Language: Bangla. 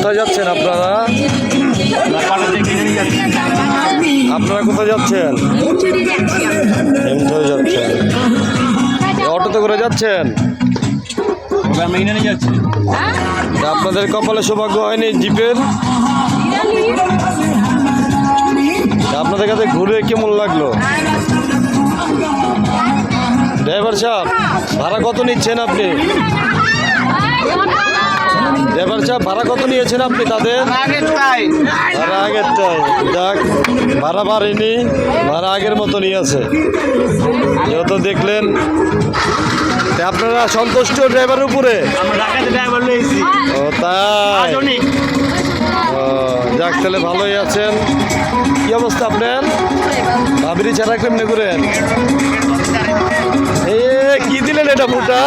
কোথায় যাচ্ছেন আপনারা? আপনারা কোথায় যাচ্ছেন? যাচ্ছেন। অটোতে করে যাচ্ছেন? আপনাদের কপালে সৌভাগ্য হয়নি জিপের? আপনাদের কাছে ঘুরে কেমন লাগল? ড্রাইভার সাহেব, ভাড়া কত নিচ্ছেন আপনি? ভাড়া কত নিয়েছেন আপনি তাদের? ভাড়া আগের তাই যাক ভাড়া বাড়েনি ভাড়া আগের মতনই আছে। যেহেতু দেখলেন আপনারা সন্তুষ্ট ড্রাইভারের উপরে? ও তাই। যাক তাহলে ভালোই আছেন। কি অবস্থা আপনার? ভাবিরি ছাড়া কেমনে করেন এ কি দিলেন এটা ফুটা